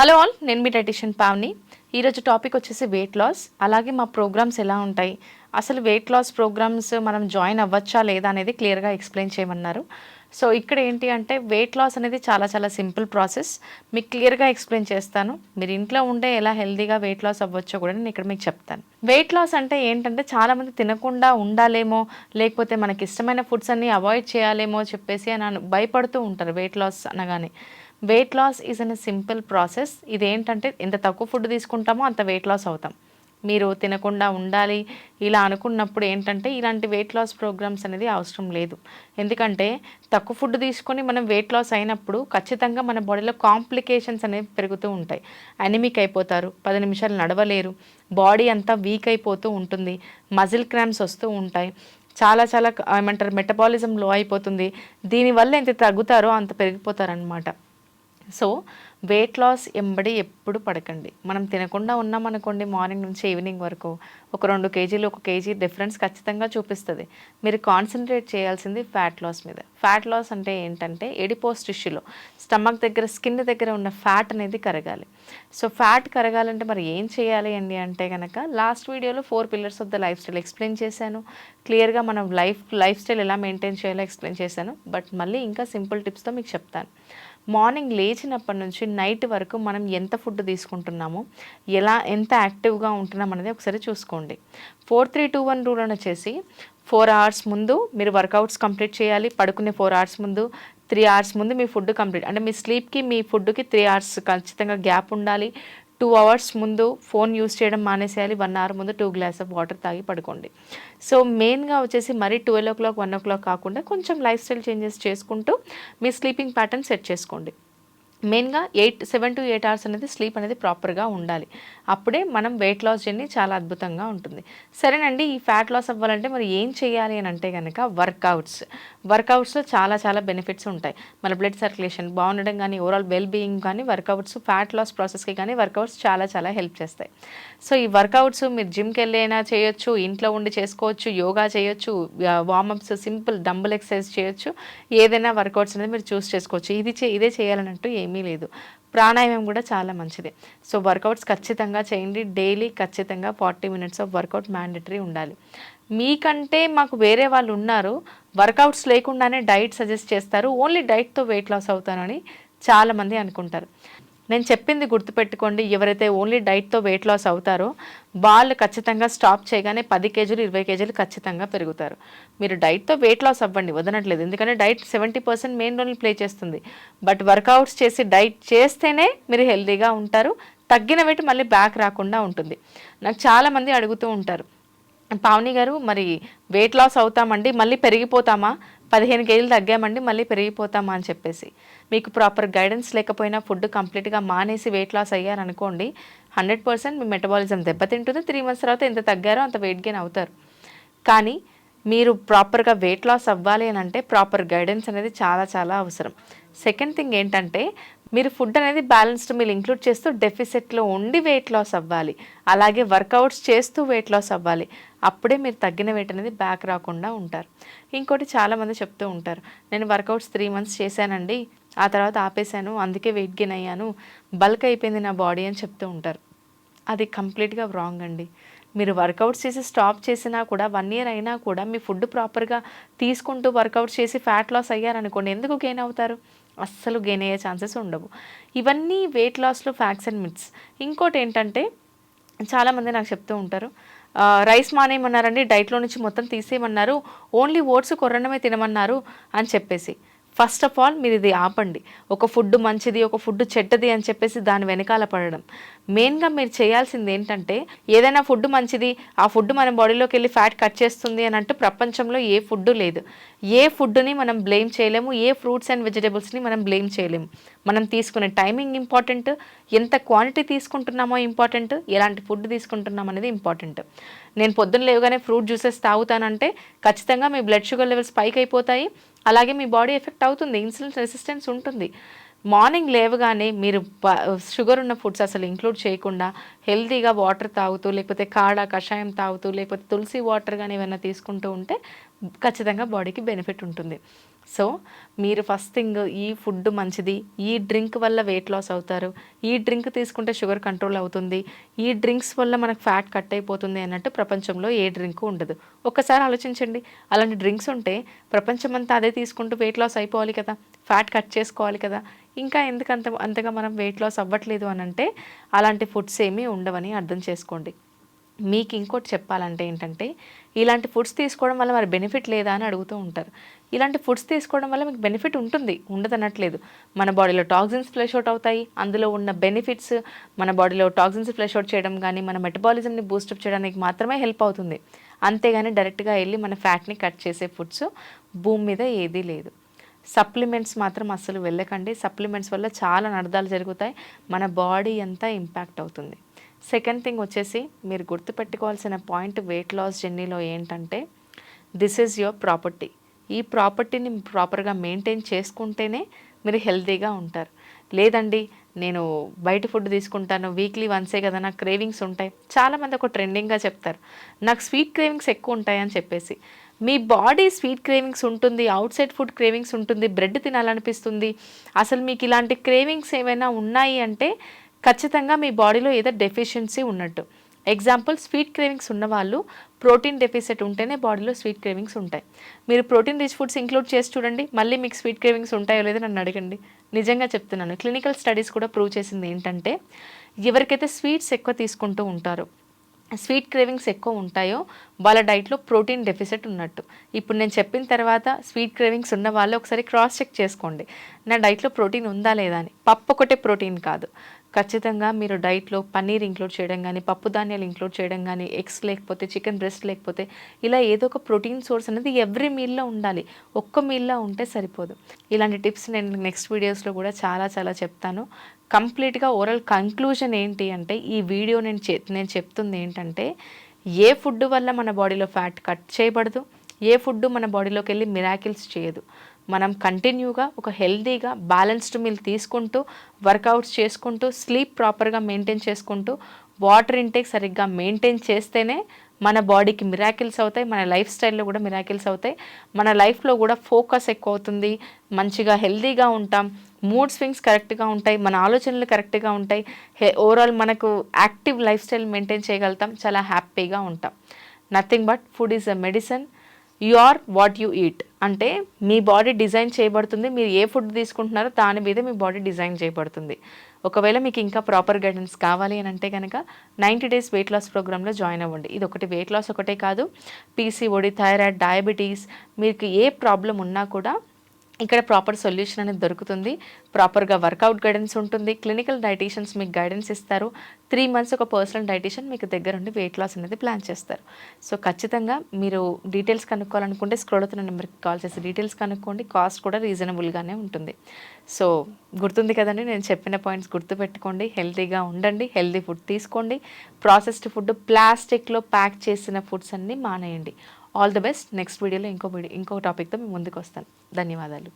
Hello all నేను మీ dietitian Pavani. ఈరోజు topic వచ్చేసి వెయిట్ లాస్ అలాగే మా ప్రోగ్రామ్స్ ఎలా ఉంటాయి? అసలు వెయిట్ లాస్ ప్రోగ్రామ్స్ మనం జాయిన్ అవ్వచ్చా లేదా అనేది క్లియర్గా ఎక్స్ప్లెయిన్ చేయమన్నారు. సో ఇక్కడ ఏంటి అంటే వెయిట్ లాస్ అనేది చాలా చాలా సింపుల్ ప్రాసెస్. మీకు క్లియర్గా ఎక్స్ప్లెయిన్ చేస్తాను. మీరు ఇంట్లో ఉండే ఎలా హెల్దీగా వెయిట్ లాస్ అవ్వచ్చో కూడా నేను ఇక్కడ మీకు చెప్తాను. వెయిట్ లాస్ అంటే ఏంటంటే చాలామంది తినకుండా ఉండాలేమో లేకపోతే మనకి ఇష్టమైన ఫుడ్స్ అన్నీ అవాయిడ్ చేయాలేమో చెప్పేసి అని భయపడుతూ ఉంటారు వెయిట్ లాస్ అనగానే. Weight loss is an simple process ఇదేంటంటే ఎంత తక్కువ ఫుడ్ తీసుకుంటామో అంత వెయిట్ లాస్ అవుతాం. మీరు తినకుండా ఉండాలి ఇలా అనుకున్నప్పుడు ఏంటంటే ఇలాంటి వెయిట్ లాస్ ప్రోగ్రామ్స్ అనేది అవసరం లేదు. ఎందుకంటే తక్కువ ఫుడ్ తీసుకొని మనం వెయిట్ లాస్ అయినప్పుడు ఖచ్చితంగా మన బాడీలో కాంప్లికేషన్స్ అనేవి పెరుగుతూ ఉంటాయి. అనిమిక్ అయిపోతారు పది నిమిషాలు నడవలేరు బాడీ అంతా వీక్ అయిపోతూ ఉంటుంది మజిల్ క్రామ్స్ వస్తూ ఉంటాయి. చాలా చాలా ఏమంటారు మెటబాలిజం లో అయిపోతుంది. దీనివల్ల ఎంత తగ్గుతారో అంత పెరిగిపోతారనమాట సో వెయిట్ లాస్ ఎంబడి ఎప్పుడు పడకండి. మనం తినకుండా ఉన్నామనుకోండి మార్నింగ్ నుంచి ఈవినింగ్ వరకు ఒక రెండు కేజీలు ఒక కేజీ డిఫరెన్స్ ఖచ్చితంగా చూపిస్తుంది. మీరు కాన్సన్ట్రేట్ చేయాల్సింది ఫ్యాట్ లాస్ మీద. ఫ్యాట్ లాస్ అంటే ఏంటంటే ఎడిపోస్ టిష్యూలో స్టమక్ దగ్గర స్కిన్ దగ్గర ఉన్న ఫ్యాట్ అనేది కరగాలి. సో ఫ్యాట్ కరగాలంటే మరి ఏం చేయాలి అండి అంటే కనుక లాస్ట్ వీడియోలో four pillars of the life style explain చేశాను క్లియర్గా మనం లైఫ్ లైఫ్ స్టైల్ ఎలా మెయింటైన్ చేయాలో ఎక్స్ప్లెయిన్ చేశాను. బట్ మళ్ళీ ఇంకా సింపుల్ టిప్స్తో మీకు చెప్తాను. మార్నింగ్ లేచినప్పటి నుంచి నైట్ వరకు మనం ఎంత ఫుడ్ తీసుకుంటున్నామో ఎలా ఎంత యాక్టివ్గా ఉంటున్నాం అనేది ఒకసారి చూసుకోండి. Four three two one rule అని వచ్చేసి ఫోర్ అవర్స్ ముందు మీరు వర్కౌట్స్ కంప్లీట్ చేయాలి పడుకునే ఫోర్ అవర్స్ ముందు త్రీ అవర్స్ ముందు మీ ఫుడ్ కంప్లీట్ అంటే మీ స్లీప్కి మీ ఫుడ్కి త్రీ అవర్స్ ఖచ్చితంగా గ్యాప్ ఉండాలి టూ అవర్స్ ముందు ఫోన్ యూస్ చేయడం మానేసేయాలి. వన్ అవర్ ముందు టూ గ్లాస్ ఆఫ్ వాటర్ తాగి పడుకోండి. సో మెయిన్గా వచ్చేసి మరీ twelve o'clock one o'clock కాకుండా కొంచెం లైఫ్ స్టైల్ చేంజెస్ చేసుకుంటూ మీ స్లీపింగ్ ప్యాటర్న్ సెట్ చేసుకోండి. మెయిన్గా eight seven to eight hours అనేది స్లీప్ అనేది ప్రాపర్గా ఉండాలి. అప్పుడే మనం వెయిట్ లాస్ జర్నీ చాలా అద్భుతంగా ఉంటుంది. సరేనండి ఈ ఫ్యాట్ లాస్ అవ్వాలంటే మరి ఏం చేయాలి అని అంటే కనుక వర్కౌట్స్. వర్కౌట్స్లో చాలా చాలా బెనిఫిట్స్ ఉంటాయి. మన బ్లడ్ సర్క్యులేషన్ బాగుండడం కానీ ఓవరాల్ వెల్ బీయింగ్ కానీ వర్కౌట్స్ ఫ్యాట్ లాస్ ప్రాసెస్కి కానీ వర్కౌట్స్ చాలా చాలా హెల్ప్ చేస్తాయి. సో ఈ వర్కౌట్స్ మీరు జిమ్కి వెళ్ళైనా చేయొచ్చు ఇంట్లో ఉండి చేసుకోవచ్చు యోగా చేయొచ్చు వార్మప్స్ సింపుల్ డంబుల్ ఎక్సర్సైజ్ చేయొచ్చు. ఏదైనా వర్కౌట్స్ అనేది మీరు చూస్ చేసుకోవచ్చు. ఇది చే ఇదే చేయాలన్నట్టు ఏమీ లేదు. ప్రాణాయామం కూడా చాలా మంచిది. సో వర్కౌట్స్ ఖచ్చితంగా చేయండి. డైలీ ఖచ్చితంగా forty minutes of workout mandatory ఉండాలి. మీకంటే మాకు వేరే వాళ్ళు ఉన్నారు. వర్కౌట్స్ లేకుండానే డైట్ సజెస్ట్ చేస్తారు. ఓన్లీ డైట్తో వెయిట్ లాస్ అవుతానని చాలామంది అనుకుంటారు. నేను చెప్పింది గుర్తుపెట్టుకోండి ఎవరైతే ఓన్లీ డైట్తో వెయిట్ లాస్ అవుతారో వాళ్ళు ఖచ్చితంగా స్టాప్ చేయగానే పది కేజీలు ఇరవై కేజీలు ఖచ్చితంగా పెరుగుతారు. మీరు డైట్తో వెయిట్ లాస్ అవ్వండి వదనట్లేదు. ఎందుకంటే diet seventy percent main role play చేస్తుంది. బట్ వర్కౌట్స్ చేసి డైట్ చేస్తేనే మీరు హెల్తీగా ఉంటారు. తగ్గిన వెయిట్ మళ్ళీ బ్యాక్ రాకుండా ఉంటుంది. నాకు చాలామంది అడుగుతూ ఉంటారు పావని గారు మరి వెయిట్ లాస్ అవుతామండి మళ్ళీ పెరిగిపోతామా? పదిహేను కేజీలు తగ్గామండి మళ్ళీ పెరిగిపోతామా అని చెప్పేసి. మీకు ప్రాపర్ గైడెన్స్ లేకపోయినా ఫుడ్ కంప్లీట్గా మానేసి వెయిట్ లాస్ అయ్యారనుకోండి హండ్రెడ్ పర్సెంట్ మీ మెటబాలిజం దెబ్బతింటుంది త్రీ మంత్స్ తర్వాత ఎంత తగ్గారో అంత వెయిట్ గెయిన్ అవుతారు. కానీ మీరు ప్రాపర్గా వెయిట్ లాస్ అవ్వాలి అని అంటే ప్రాపర్ గైడెన్స్ అనేది చాలా చాలా అవసరం. సెకండ్ థింగ్ ఏంటంటే మీరు ఫుడ్ అనేది బ్యాలెన్స్డ్ మీరు ఇంక్లూడ్ చేస్తూ డెఫిసిట్లో ఉండి వెయిట్ లాస్ అవ్వాలి. అలాగే వర్కౌట్స్ చేస్తూ వెయిట్ లాస్ అవ్వాలి. అప్పుడే మీరు తగ్గిన వెయిట్ అనేది బ్యాక్ రాకుండా ఉంటారు. ఇంకోటి చాలామంది చెప్తూ ఉంటారు నేను వర్కౌట్స్ త్రీ మంత్స్ చేశానండి ఆ తర్వాత ఆపేశాను అందుకే వెయిట్ గెయిన్ అయ్యాను బల్క్ అయిపోయింది నా బాడీ అని చెప్తూ ఉంటారు. అది కంప్లీట్గా రాంగ్ అండి. మీరు వర్కౌట్స్ చేసి స్టాప్ చేసినా కూడా వన్ ఇయర్ అయినా కూడా మీ ఫుడ్ ప్రాపర్గా తీసుకుంటూ వర్కౌట్స్ చేసి ఫ్యాట్ లాస్ అయ్యారనుకోండి ఎందుకు గెయిన్ అవుతారు? అస్సలు గెయిన్ అయ్యే ఛాన్సెస్ ఉండవు. ఇవన్నీ వెయిట్ లాస్లో ఫ్యాక్ట్స్ అండ్ మిట్స్ ఇంకోటి ఏంటంటే చాలామంది నాకు చెప్తూ ఉంటారు రైస్ మానేయమన్నారండి డైట్లో నుంచి మొత్తం తీసేయమన్నారు ఓన్లీ ఓట్స్ కొర్రనమే తినమన్నారు అని చెప్పేసి. ఫస్ట్ ఆఫ్ ఆల్ మీరు ఇది ఆపండి. ఒక ఫుడ్ మంచిది ఒక ఫుడ్ చెడ్డది అని చెప్పేసి దాని వెనకాల పడడం. మెయిన్గా మీరు చేయాల్సింది ఏంటంటే ఏదైనా ఫుడ్ మంచిది ఆ ఫుడ్ మన బాడీలోకి వెళ్ళి ఫ్యాట్ కట్ చేస్తుంది అని అంటూ ప్రపంచంలో ఏ ఫుడ్ లేదు. ఏ ఫుడ్ని మనం బ్లేమ్ చేయలేము ఏ ఫ్రూట్స్ అండ్ వెజిటేబుల్స్ని మనం బ్లేమ్ చేయలేము. మనం తీసుకునే టైమింగ్ ఇంపార్టెంట్ ఎంత క్వాంటిటీ తీసుకుంటున్నామో ఇంపార్టెంట్ ఎలాంటి ఫుడ్ తీసుకుంటున్నాం అనేది ఇంపార్టెంట్. నేను పొద్దున్న లేవగానే ఫ్రూట్ జ్యూసెస్ తాగుతానంటే ఖచ్చితంగా మీ బ్లడ్ షుగర్ లెవెల్స్ పైకి అయిపోతాయి. అలాగే మీ బాడీ ఎఫెక్ట్ అవుతుంది ఇన్సులిన్ రెసిస్టెన్స్ ఉంటుంది. మార్నింగ్ లేవగానే మీరు షుగర్ ఉన్న ఫుడ్స్ అసలు ఇంక్లూడ్ చేయకుండా హెల్తీగా వాటర్ తాగుతూ లేకపోతే కాడ కషాయం తాగుతూ లేకపోతే తులసి వాటర్ కానీ ఏమైనా తీసుకుంటూ ఉంటే ఖచ్చితంగా బాడీకి బెనిఫిట్ ఉంటుంది. సో మీరు ఫస్ట్ థింగ్ ఈ ఫుడ్ మంచిది. ఈ డ్రింక్ వల్ల వెయిట్ లాస్ అవుతారు. ఈ డ్రింక్ తీసుకుంటే షుగర్ కంట్రోల్ అవుతుంది. ఈ డ్రింక్స్ వల్ల మనకు ఫ్యాట్ కట్ అయిపోతుంది అన్నట్టు ప్రపంచంలో ఏ డ్రింక్ ఉండదు. ఒక్కసారి ఆలోచించండి. అలాంటి డ్రింక్స్ ఉంటే ప్రపంచం అంతా అదే తీసుకుంటూ వెయిట్ లాస్ అయిపోవాలి కదా. ఫ్యాట్ కట్ చేసుకోవాలి కదా. ఇంకా ఎందుకంత అంతగా మనం వెయిట్ లాస్ అవ్వట్లేదు అని అంటే అలాంటి ఫుడ్స్ ఏమీ ఉండవని అర్థం చేసుకోండి. మీకు ఇంకోటి చెప్పాలంటే ఏంటంటే ఇలాంటి ఫుడ్స్ తీసుకోవడం వల్ల మరి బెనిఫిట్ లేదా అని అడుగుతూ ఉంటారు. ఇలాంటి ఫుడ్స్ తీసుకోవడం వల్ల మీకు బెనిఫిట్ ఉంటుంది ఉండదనట్లేదు. మన బాడీలో టాక్సిన్స్ ఫ్లెష్ అవుట్ అవుతాయి. అందులో ఉన్న బెనిఫిట్స్ మన బాడీలో టాక్సిన్స్ ఫ్లెష్ అవుట్ చేయడం కానీ మన మెటబాలిజంని బూస్టప్ చేయడానికి మాత్రమే హెల్ప్ అవుతుంది. అంతేగాని డైరెక్ట్గా వెళ్ళి మన ఫ్యాట్ని కట్ చేసే ఫుడ్స్ భూమి మీద ఏదీ లేదు. సప్లిమెంట్స్ మాత్రం అస్సలు వెళ్ళకండి. సప్లిమెంట్స్ వల్ల చాలా నడదాలు జరుగుతాయి. మన బాడీ అంతా ఇంపాక్ట్ అవుతుంది. సెకండ్ థింగ్ వచ్చేసి మీరు గుర్తుపెట్టుకోవాల్సిన పాయింట్ వెయిట్ లాస్ జర్నీలో ఏంటంటే దిస్ ఈజ్ యువర్ ప్రాపర్టీ. ఈ ప్రాపర్టీని ప్రాపర్గా మెయింటైన్ చేసుకుంటేనే మీరు హెల్తీగా ఉంటారు. లేదండి నేను బయట ఫుడ్ తీసుకుంటాను వీక్లీ వన్సే కదా నాకు క్రేవింగ్స్ ఉంటాయి. చాలామంది ఒక ట్రెండింగ్గా చెప్తారు. నాకు స్వీట్ క్రేవింగ్స్ ఎక్కువ ఉంటాయని చెప్పేసి. మీ బాడీ స్వీట్ క్రేవింగ్స్ ఉంటుంది అవుట్ సైడ్ ఫుడ్ క్రేవింగ్స్ ఉంటుంది బ్రెడ్ తినాలనిపిస్తుంది. అసలు మీకు ఇలాంటి క్రేవింగ్స్ ఏమైనా ఉన్నాయి అంటే ఖచ్చితంగా మీ బాడీలో ఏదో డెఫిషియన్సీ ఉన్నట్టు. ఎగ్జాంపుల్ స్వీట్ క్రేవింగ్స్ ఉన్నవాళ్ళు ప్రోటీన్ డెఫిసిట్ ఉంటేనే బాడీలో స్వీట్ క్రేవింగ్స్ ఉంటాయి. మీరు ప్రోటీన్ రిచ్ ఫుడ్స్ ఇంక్లూడ్ చేసి చూడండి మళ్ళీ మీకు స్వీట్ క్రేవింగ్స్ ఉంటాయో లేదో నన్ను అడగండి. నిజంగా చెప్తున్నాను క్లినికల్ స్టడీస్ కూడా ప్రూవ్ చేసింది ఏంటంటే ఎవరికైతే స్వీట్స్ ఎక్కువ తీసుకుంటూ ఉంటారో స్వీట్ క్రేవింగ్స్ ఎక్కువ ఉంటాయో వాళ్ళ డైట్లో ప్రోటీన్ డెఫిసిట్ ఉన్నట్టు. ఇప్పుడు నేను చెప్పిన తర్వాత స్వీట్ క్రేవింగ్స్ ఉన్న వాళ్ళు ఒకసారి క్రాస్ చెక్ చేసుకోండి. నా డైట్లో ప్రోటీన్ ఉందా లేదా అని. పప్పు ఒకటే ప్రోటీన్ కాదు. ఖచ్చితంగా మీరు డైట్లో పన్నీర్ ఇంక్లూడ్ చేయడం కానీ పప్పు ధాన్యాలు ఇంక్లూడ్ చేయడం కానీ ఎగ్స్ లేకపోతే చికెన్ బ్రెస్ట్ లేకపోతే ఇలా ఏదో ఒక ప్రోటీన్ సోర్స్ అనేది ఎవ్రీ మీల్లో ఉండాలి. ఒక్క మీల్లో ఉంటే సరిపోదు. ఇలాంటి టిప్స్ నేను నెక్స్ట్ వీడియోస్లో కూడా చాలా చాలా చెప్తాను. కంప్లీట్గా ఓవరాల్ కంక్లూజన్ ఏంటి అంటే ఈ వీడియో నేను చె నేను చెప్తుంది ఏంటంటే ఏ ఫుడ్ వల్ల మన బాడీలో ఫ్యాట్ కట్ చేయబడదు? ఏ ఫుడ్ మన బాడీలోకి వెళ్ళి మిరాకిల్స్ చేయదు? మనం కంటిన్యూగా ఒక హెల్తీగా బ్యాలెన్స్డ్ మీల్ తీసుకుంటూ వర్కౌట్స్ చేసుకుంటూ స్లీప్ ప్రాపర్గా మెయింటైన్ చేసుకుంటూ వాటర్ ఇంటేక్ సరిగ్గా మెయింటైన్ చేస్తేనే మన బాడీకి మిరాకిల్స్ అవుతాయి మన లైఫ్ స్టైల్లో కూడా మిరాకిల్స్ అవుతాయి. మన లైఫ్లో కూడా ఫోకస్ ఎక్కువ అవుతుంది. మంచిగా హెల్తీగా ఉంటాం. మూడ్ స్వింగ్స్ కరెక్ట్గా ఉంటాయి. మన ఆలోచనలు కరెక్ట్గా ఉంటాయి. ఓవరాల్ మనకు యాక్టివ్ లైఫ్ స్టైల్ మెయింటైన్ చేయగలుగుతాం. చాలా హ్యాపీగా ఉంటాం. Nothing but food is a medicine you are what you eat అంటే మీ బాడీ డిజైన్ చేయబడుతుంది మీరు ఏ ఫుడ్ తీసుకుంటున్నారో దాని మీద మీ బాడీ డిజైన్ చేయబడుతుంది. ఒకవేళ మీకు ఇంకా ప్రాపర్ గైడెన్స్ కావాలి అని అంటే కనుక నైంటీ డేస్ వెయిట్ లాస్ ప్రోగ్రాంలో జాయిన్ అవ్వండి. ఇది ఒకటి వెయిట్ లాస్ ఒకటే కాదు పీసీఓడి థైరాయిడ్ డయాబెటీస్ మీకు ఏ ప్రాబ్లం ఉన్నా కూడా ఇక్కడ ప్రాపర్ సొల్యూషన్ అనేది దొరుకుతుంది. ప్రాపర్గా వర్కౌట్ గైడెన్స్ ఉంటుంది. క్లినికల్ డైటీషియన్స్ మీకు గైడెన్స్ ఇస్తారు. త్రీ మంత్స్ ఒక పర్సనల్ డైటీషియన్ మీకు దగ్గర ఉండి వెయిట్ లాస్ అనేది ప్లాన్ చేస్తారు. సో ఖచ్చితంగా మీరు డీటెయిల్స్ కనుక్కోవాలనుకుంటే స్క్రోల్ అవుతున్న నెంబర్కి కాల్ చేసి డీటెయిల్స్ కనుక్కోండి. కాస్ట్ కూడా రీజనబుల్గానే ఉంటుంది. సో గుర్తుంది కదండి నేను చెప్పిన పాయింట్స్ గుర్తుపెట్టుకోండి. హెల్తీగా ఉండండి హెల్తీ ఫుడ్ తీసుకోండి. ప్రాసెస్డ్ ఫుడ్ ప్లాస్టిక్లో ప్యాక్ చేసిన ఫుడ్స్ అన్నీ మానేయండి. All the best. నెక్స్ట్ వీడియోలో ఇంకో వీడియో ఇంకో టాపిక్తో మేము ముందుకు వస్తాను. ధన్యవాదాలు.